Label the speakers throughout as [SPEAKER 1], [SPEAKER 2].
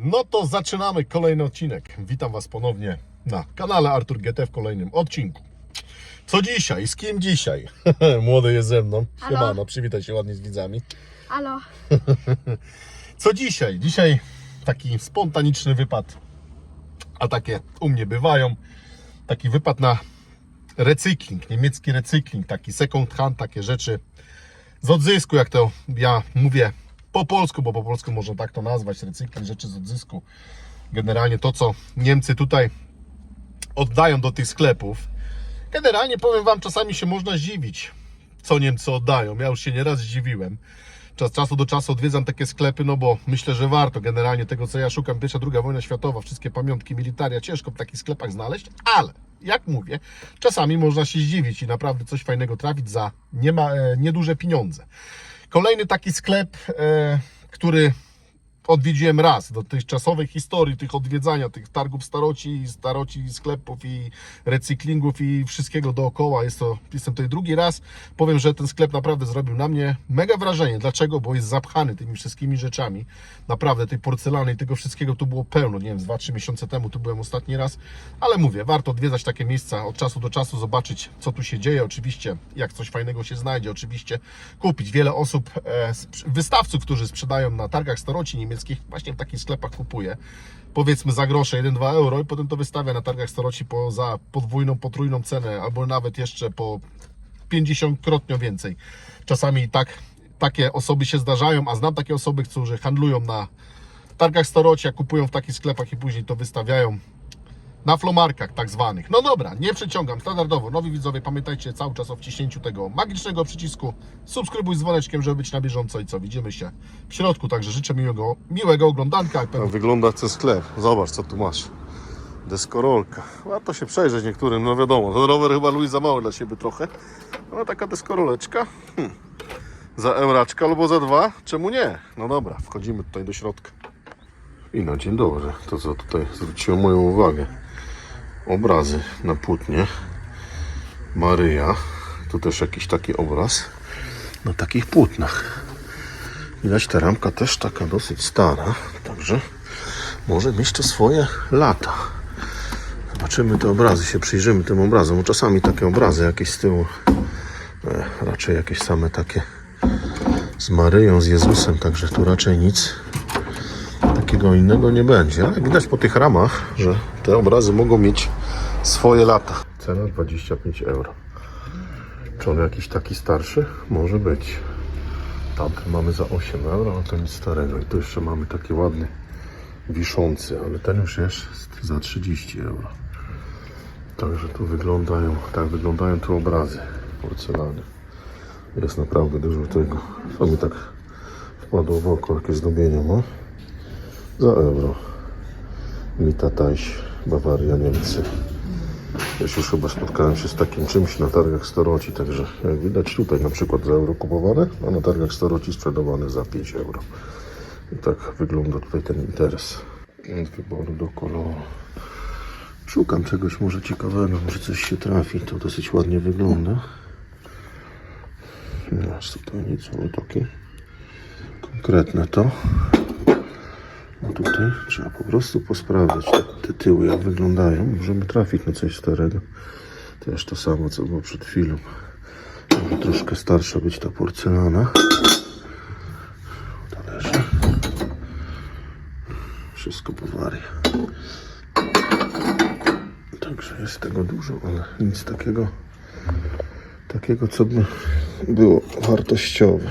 [SPEAKER 1] No to zaczynamy kolejny odcinek. Witam Was ponownie na kanale Artur GT w kolejnym odcinku. Co dzisiaj? Z kim dzisiaj? Młody jest ze mną.
[SPEAKER 2] Halo.
[SPEAKER 1] Siemano, przywitaj się ładnie z widzami.
[SPEAKER 2] Alo,
[SPEAKER 1] Co dzisiaj? Dzisiaj taki spontaniczny wypad, a takie u mnie bywają. Taki wypad na recykling, niemiecki recykling, taki second hand, takie rzeczy z odzysku, jak to ja mówię po polsku, bo po polsku można tak to nazwać, recykling, rzeczy z odzysku. Generalnie to, co Niemcy tutaj oddają do tych sklepów. Generalnie powiem Wam, czasami się można zdziwić, co Niemcy oddają. Ja już się nieraz zdziwiłem. Czas czasu do czasu odwiedzam takie sklepy, no bo myślę, że warto. Generalnie tego, co ja szukam, pierwsza, druga wojna światowa, wszystkie pamiątki, militaria, ciężko w takich sklepach znaleźć, ale jak mówię, czasami można się zdziwić i naprawdę coś fajnego trafić za nie ma, e, nieduże pieniądze. Kolejny taki sklep, e, który odwiedziłem raz do tych czasowych historii, tych odwiedzania, tych targów staroci, staroci sklepów i recyklingów i wszystkiego dookoła. Jest to, jestem tutaj drugi raz. Powiem, że ten sklep naprawdę zrobił na mnie mega wrażenie. Dlaczego? Bo jest zapchany tymi wszystkimi rzeczami. Naprawdę tej porcelany i tego wszystkiego tu było pełno. Nie wiem, z 2-3 miesiące temu tu byłem ostatni raz, ale mówię, warto odwiedzać takie miejsca od czasu do czasu, zobaczyć co tu się dzieje. Oczywiście, jak coś fajnego się znajdzie, oczywiście kupić. Wiele osób, e, wystawców, którzy sprzedają na targach staroci niemieckich, właśnie w takich sklepach kupuje. Powiedzmy za grosze 1-2 euro i potem to wystawia na targach staroci po, za podwójną, potrójną cenę, albo nawet jeszcze po 50-krotnie więcej. Czasami tak takie osoby się zdarzają, a znam takie osoby, którzy handlują na targach staroci, a kupują w takich sklepach i później to wystawiają na flomarkach tak zwanych. No dobra, nie przeciągam, standardowo. Nowi widzowie, pamiętajcie cały czas o wciśnięciu tego magicznego przycisku. Subskrybuj z dzwoneczkiem, żeby być na bieżąco i co, widzimy się w środku, także życzę miłego, miłego oglądanka. Tak wygląda ten sklep. Zobacz, co tu masz. Deskorolka. Warto się przejrzeć niektórym, no wiadomo, ten rower chyba Luis za mały dla siebie trochę. Ale taka deskoroleczka. Hmm. Za euraczka albo za dwa? Czemu nie? No dobra, wchodzimy tutaj do środka. I no dzień dobry. To co tutaj zwróciło moją uwagę. Obrazy na płótnie. Maryja. Tu też jakiś taki obraz. Na takich płótnach. Widać ta ramka też taka dosyć stara. Także może mieć to swoje lata. Zobaczymy te obrazy, się przyjrzymy tym obrazom. Czasami takie obrazy jakieś z tyłu. E, raczej jakieś same takie z Maryją, z Jezusem. Także tu raczej nic takiego innego nie będzie. Ale widać po tych ramach, że te obrazy mogą mieć swoje lata. Cena 25 euro. Czy on jakiś taki starszy? Może być. Tamten mamy za 8 euro, a to nic starego. I tu jeszcze mamy taki ładny, wiszący, ale ten już jest za 30 euro. Także tu wyglądają, tak wyglądają tu obrazy porcelany. Jest naprawdę dużo tego. To mi tak wpadło w oko, jakie zdobienie ma. Za euro. Mita Tajś, Bawaria, Niemcy. Też już chyba spotkałem się z takim czymś na targach staroci, także jak widać tutaj na przykład za euro kupowane, a na targach staroci sprzedawane za 5 euro. I tak wygląda tutaj ten interes. Od wyboru do koloru. Szukam czegoś może ciekawego, może coś się trafi. To dosyć ładnie wygląda. Nie tutaj nic, ale takie konkretne to. No tutaj trzeba po prostu posprawdzać te, tyły, jak wyglądają. Możemy trafić na coś starego. Też to samo, co było przed chwilą. Może troszkę starsza być ta porcelana. Talerze. Wszystko Bawaria. Także jest tego dużo, ale nic takiego, takiego, co by było wartościowe.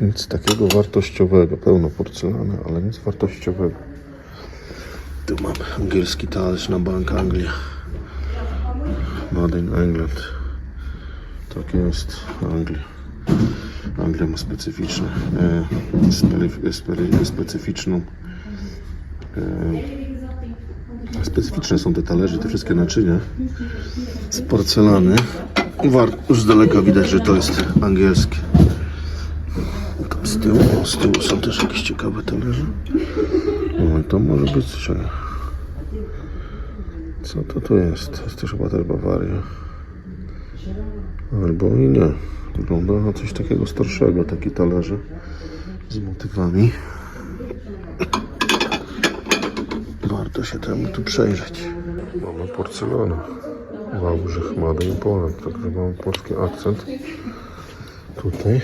[SPEAKER 1] Nic takiego wartościowego. Pełno porcelany, ale nic wartościowego. Tu mamy angielski talerz na Bank Anglia. Made in England. Tak jest, Anglia. Anglia ma specyficzne, e, spe, spe, specyficzną e, specyficzne są te talerze, te wszystkie naczynia z porcelany. Już z daleka widać, że to jest angielskie. Z tyłu, z tyłu są też jakieś ciekawe talerze. No i to może być coś. Co to tu jest? To jest też chyba też Bawaria. Albo i nie. Wygląda na coś takiego starszego, takie talerze z motywami. warto się temu tu przejrzeć. Mamy porcelanę. Wałbrzych, Made in Poland, także mamy polski akcent. Tutaj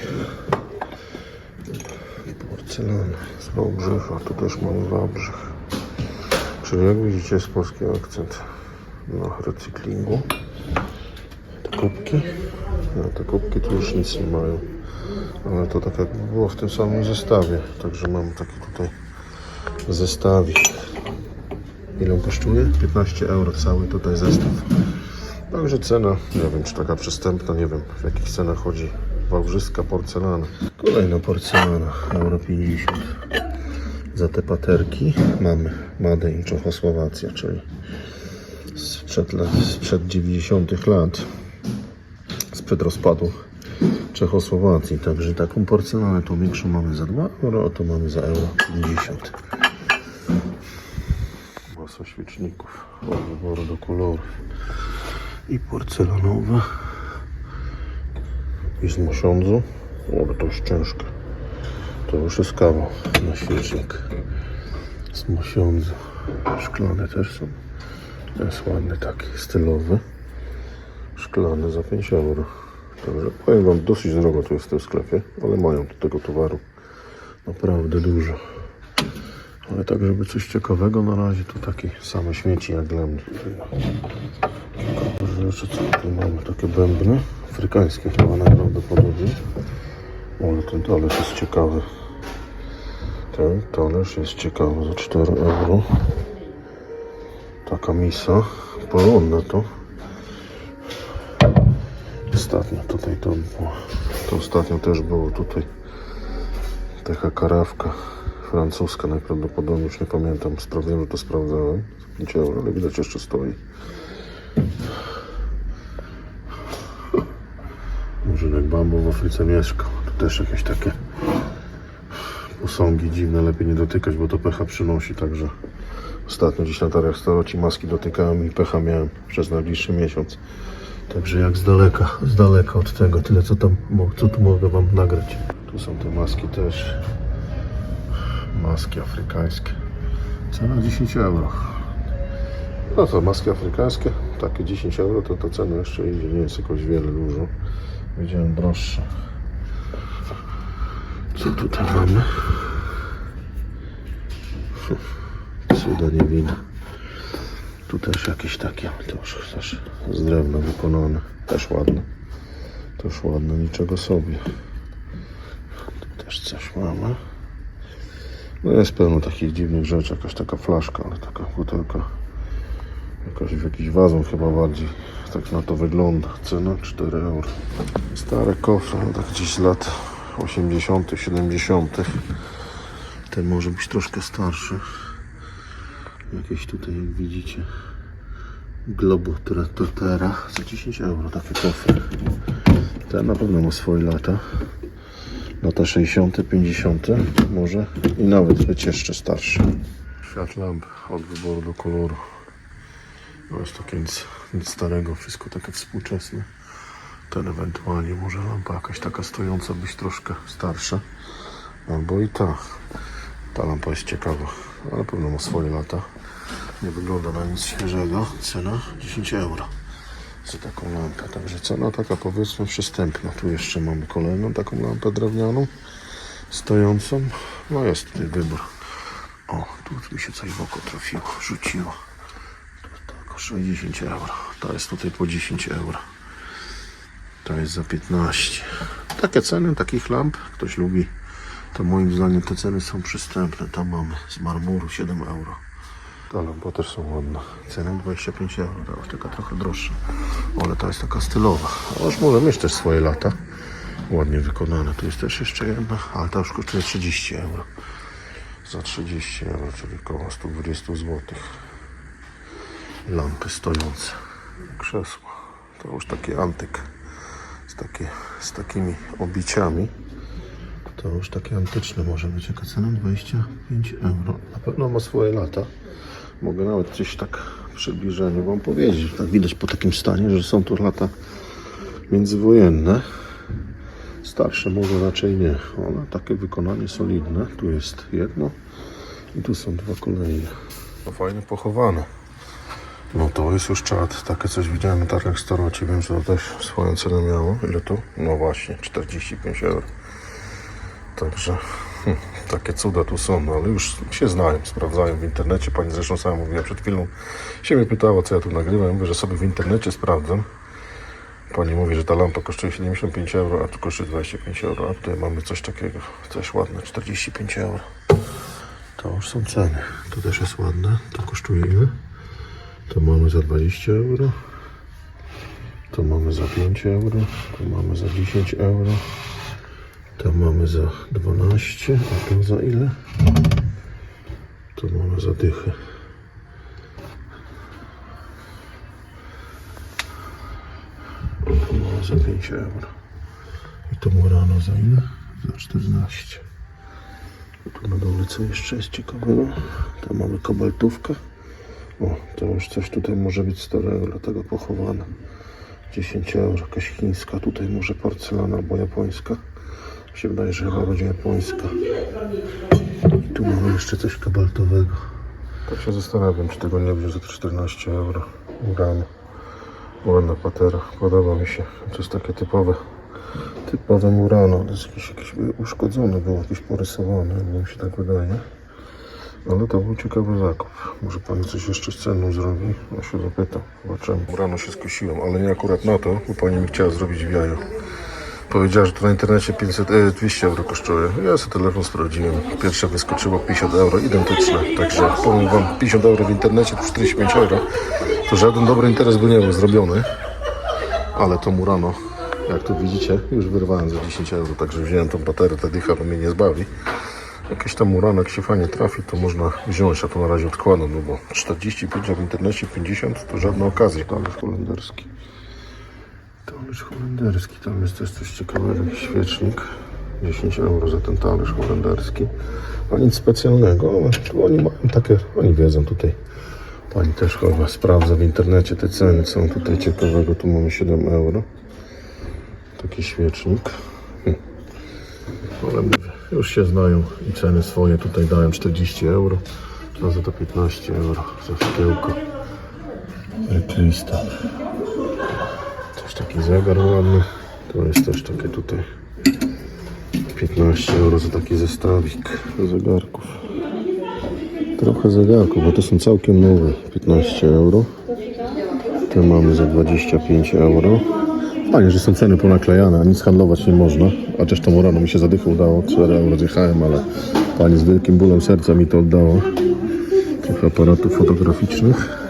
[SPEAKER 1] porcelana z Wałbrzycha, tu też mamy Wałbrzych. Czyli jak widzicie jest polski akcent na recyklingu. Te kubki, no te kubki tu już nic nie mają. Ale to tak jakby było w tym samym zestawie. Także mamy taki tutaj zestawik. Ile on kosztuje? 15 euro cały tutaj zestaw. Także cena, nie wiem czy taka przystępna, nie wiem w jakich cenach chodzi. Wałbrzyska porcelana. Kolejna porcelana, euro 50. Za te paterki mamy Made in Czechosłowacja, czyli sprzed, lat, sprzed 90 lat, sprzed rozpadu Czechosłowacji. Także taką porcelanę tą większą mamy za 2 euro, a to mamy za euro 50. Masa świeczników od wyboru do kolorów i porcelanowe z mosiądzu. O, to już ciężkie. To już jest kawał na świecznik z mosiądzu. Szklane też są. Jest ładny taki stylowy. Szklany za 5 euro. Także powiem Wam, dosyć drogo to jest w tym sklepie, ale mają tu tego towaru naprawdę dużo. Ale tak, żeby coś ciekawego na razie, to takie same śmieci jak dla mnie. Ciekawe rzeczy, co tutaj mamy, takie bębny, afrykańskie chyba najprawdopodobniej. Ale ten talerz jest ciekawy. Ten talerz jest ciekawy za 4 euro. Taka misa, porządne to. Ostatnio tutaj to było. To ostatnio też było tutaj. Taka karawka francuska najprawdopodobniej, już nie pamiętam, sprawdziłem, że to sprawdzałem. 5 euro, ale widać jeszcze stoi. Murzynek bambu w Afryce mieszkał. Tu też jakieś takie posągi dziwne, lepiej nie dotykać, bo to pecha przynosi, także ostatnio dziś na targach staroci maski dotykałem i pecha miałem przez najbliższy miesiąc. Także jak z daleka, z daleka od tego, tyle co tam, co tu mogę wam nagrać. Tu są te maski też. Maski afrykańskie. Cena 10 euro. No to maski afrykańskie, takie 10 euro, to to cena jeszcze idzie, nie jest jakoś wiele dużo. Widziałem droższe. Co tutaj mamy? Cuda nie widać. Tu też jakieś takie, to już też z drewna wykonane. Też ładne. Też ładne, niczego sobie. Tu też coś mamy. No jest pełno takich dziwnych rzeczy, jakaś taka flaszka, ale taka butelka. Jakaś w jakiś wazon chyba bardziej. Tak na to wygląda. Cena 4 euro. Stare kofre, no tak gdzieś z lat 80., 70. Ten może być troszkę starszy. Jakieś tutaj, jak widzicie, Globo Tratotera za 10 euro takie kofry. Ten na pewno ma swoje lata. Lata 60., 50. może i nawet być jeszcze starszy. Świat lamp od wyboru do koloru. No jest takie nic, nic starego, wszystko takie współczesne. Ten ewentualnie może lampa jakaś taka stojąca być troszkę starsza. Albo i ta. Ta lampa jest ciekawa, ale pewno ma swoje lata. Nie wygląda na nic świeżego. Cena 10 euro za taką lampę. Także cena taka powiedzmy przystępna. Tu jeszcze mamy kolejną taką lampę drewnianą stojącą. No jest tutaj wybór. O, tu mi się coś w oko trafiło, rzuciło. Tak, 60 euro. To jest tutaj po 10 euro. To jest za 15. Takie ceny takich lamp, ktoś lubi, to moim zdaniem te ceny są przystępne. Tam mamy z marmuru 7 euro. Ta lampa też są ładne. Cena 25 euro, już taka trochę droższa. Ale ta jest taka stylowa. A już może mieć też swoje lata. Ładnie wykonane. Tu jest też jeszcze jedna, ale ta już kosztuje 30 euro. Za 30 euro, czyli około 120 zł. Lampy stojące. Krzesło. To już taki antyk. Z, takie, z takimi obiciami. To już takie antyczne może być. Jaka cena? 25 euro. Na pewno ma swoje lata. Mogę nawet gdzieś tak w przybliżeniu Wam powiedzieć. Tak widać po takim stanie, że są to lata międzywojenne. Starsze może raczej nie. One takie wykonanie solidne. Tu jest jedno i tu są dwa kolejne. No fajnie pochowane. No to jest już czad. Takie coś widziałem na targach staroci. Wiem, że to też swoją cenę miało. Ile to? No właśnie, 45 euro. Także hm, takie cuda tu są, no, ale już się znają, sprawdzają w internecie. Pani zresztą sama mówiła przed chwilą, się mnie pytała, co ja tu nagrywam. Mówię, że sobie w internecie sprawdzam. Pani mówi, że ta lampa kosztuje 75 euro, a tu kosztuje 25 euro. A tutaj mamy coś takiego, coś ładne, 45 euro. To już są ceny. To też jest ładne. To kosztuje ile? To mamy za 20 euro. To mamy za 5 euro. To mamy za 10 euro. To mamy za 12. A to za ile? To mamy za dychę. To mamy za 5 euro. I to Murano za ile? Za 14. Tu na dole co jeszcze jest ciekawego? Tam mamy kobaltówkę. O, to już coś tutaj może być starego, dlatego pochowane. 10 euro, jakaś chińska, tutaj może porcelana albo japońska. Mi się wydaje, że chyba będzie japońska. I tu mamy jeszcze coś kobaltowego. Tak się zastanawiam, czy tego nie wziąć za te 14 euro. Urano. Ładna patera, podoba mi się. To jest takie typowe typowe Murano. To jest jakieś, jakieś uszkodzone, było jakieś porysowane, mi się tak wydaje. Ale to był ciekawy zakup. Może pani coś jeszcze z ceną zrobi? Ja się zapytam. Zobaczymy. Rano się skusiłem, ale nie akurat na to, bo pani mi chciała zrobić w jaju. Powiedziała, że to na internecie 500, e, 200 euro kosztuje. Ja sobie telefon sprawdziłem. Pierwsze wyskoczyło 50 euro, identyczne. Także powiem wam, 50 euro w internecie to 45 euro. To żaden dobry interes by nie był zrobiony. Ale to Murano, jak tu widzicie, już wyrwałem za 10 euro. Także wziąłem tą baterię, ta dycha, mnie nie zbawi. Jakiś tam Murano, jak się fajnie trafi, to można wziąć, a to na razie odkładam, no bo 45, a w internecie 50 to żadna okazja. Talerz holenderski. Talerz holenderski, tam jest też coś ciekawego, jakiś świecznik. 10 euro za ten talerz holenderski. A nic specjalnego, tu oni mają takie, oni wiedzą tutaj. Pani też chyba sprawdza w internecie te ceny, co tutaj ciekawego. Tu mamy 7 euro. Taki świecznik. Hm. Ale mówię, już się znają i ceny swoje tutaj dają 40 euro. A za to 15 euro za szkiełko. Krystal. Też taki zegar ładny. To jest też takie tutaj 15 euro za taki zestawik zegarków. Trochę zegarków, bo to są całkiem nowe. 15 euro. Te mamy za 25 euro. Fajnie, że są ceny ponaklejane, a nic handlować nie można. Chociaż to rano mi się zadychę udało, 4 euro zjechałem, ale pani z wielkim bólem serca mi to oddała. Trochę aparatów fotograficznych.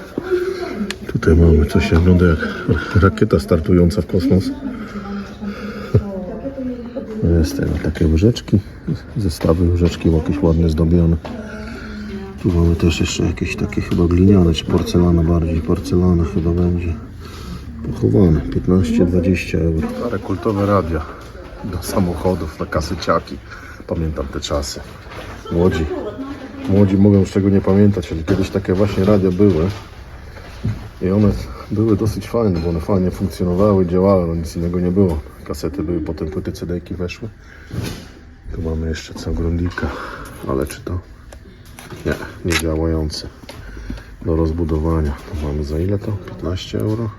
[SPEAKER 1] Tutaj mamy coś, jak wygląda jak rakieta startująca w kosmos. Jest tego, takie łyżeczki, zestawy łyżeczki jakieś ładnie zdobione. Tu mamy też jeszcze jakieś takie chyba gliniane, czy porcelana bardziej, porcelana chyba będzie. Pochowane, 15-20 euro. Stare kultowe radia do samochodów, na kasyciaki. Pamiętam te czasy. Młodzi, młodzi mogą już tego nie pamiętać, ale kiedyś takie właśnie radia były. I one były dosyć fajne, bo one fajnie funkcjonowały, działały, no nic innego nie było. Kasety były, potem płyty CD-ki weszły. Tu mamy jeszcze co Grundika, ale czy to? Nie, nie. Do rozbudowania. Tu mamy za ile to? 15 euro.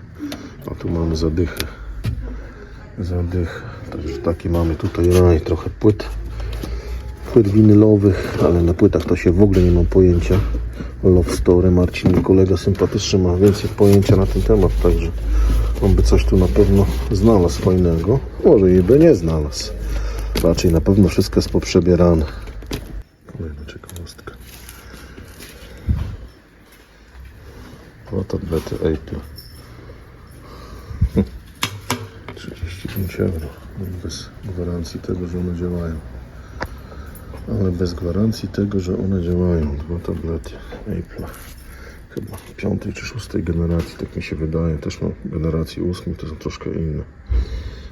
[SPEAKER 1] A tu mamy zadychę. Zadychę. Także taki mamy tutaj raj, trochę płyt. Płyt winylowych, ale na płytach to się w ogóle nie mam pojęcia. Love Story, Marcin, kolega sympatyczny, ma więcej pojęcia na ten temat, także on by coś tu na pewno znalazł fajnego. Może i by nie znalazł. Raczej na pewno wszystko jest poprzebierane. Kolejna ciekawostka. Dwa tablety Apple. 35 euro. Bez gwarancji tego, że one działają. Ale bez gwarancji tego, że one działają. Dwa tablety Apple. Chyba piątej czy szóstej generacji, tak mi się wydaje. Też mam generacji ósmej, to są troszkę inne.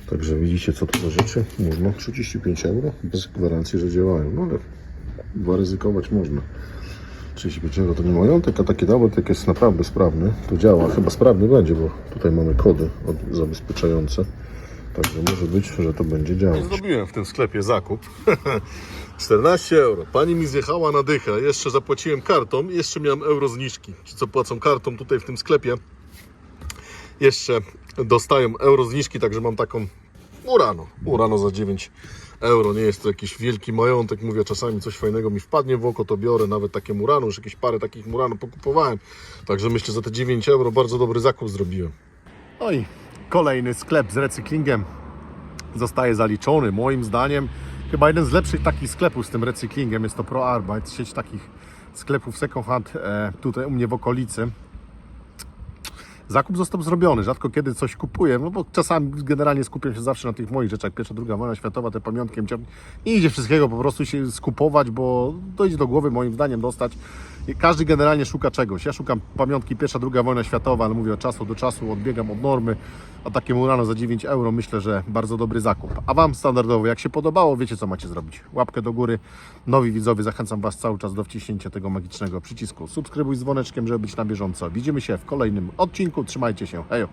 [SPEAKER 1] Także widzicie, co tu za rzeczy można. 35 euro bez gwarancji, że działają. No ale dwa ryzykować można. 35 euro to nie majątek, a taki tablet jest naprawdę sprawny. To działa, chyba sprawny będzie, bo tutaj mamy kody od, zabezpieczające. Także może być, że to będzie działać. Zrobiłem w tym sklepie zakup. 14 euro. Pani mi zjechała na dychę. Jeszcze zapłaciłem kartą i jeszcze miałem euro zniżki. Ci, co płacą kartą tutaj w tym sklepie, jeszcze dostają euro zniżki, także mam taką Murano. Murano za 9 euro. Nie jest to jakiś wielki majątek. Mówię, czasami coś fajnego mi wpadnie w oko, to biorę nawet takie Murano. Już jakieś parę takich Murano pokupowałem. Także myślę, że za te 9 euro bardzo dobry zakup zrobiłem. I kolejny sklep z recyklingiem zostaje zaliczony. Moim zdaniem chyba jeden z lepszych takich sklepów z tym recyklingiem jest to ProArbeit, sieć takich sklepów second hand e, tutaj u mnie w okolicy. Zakup został zrobiony, rzadko kiedy coś kupuję, no bo czasami generalnie skupiam się zawsze na tych moich rzeczach. Pierwsza, druga wojna światowa, te pamiątki, nie idzie wszystkiego po prostu się skupować, bo dojdzie do głowy moim zdaniem dostać. Każdy generalnie szuka czegoś. Ja szukam pamiątki pierwsza, druga wojna światowa, ale mówię od czasu do czasu, odbiegam od normy, a takie Murano za 9 euro myślę, że bardzo dobry zakup. A Wam standardowo, jak się podobało, wiecie co macie zrobić. Łapkę do góry. Nowi widzowie, zachęcam Was cały czas do wciśnięcia tego magicznego przycisku. Subskrybuj z dzwoneczkiem, żeby być na bieżąco. Widzimy się w kolejnym odcinku. Trzymajcie się. Hejo!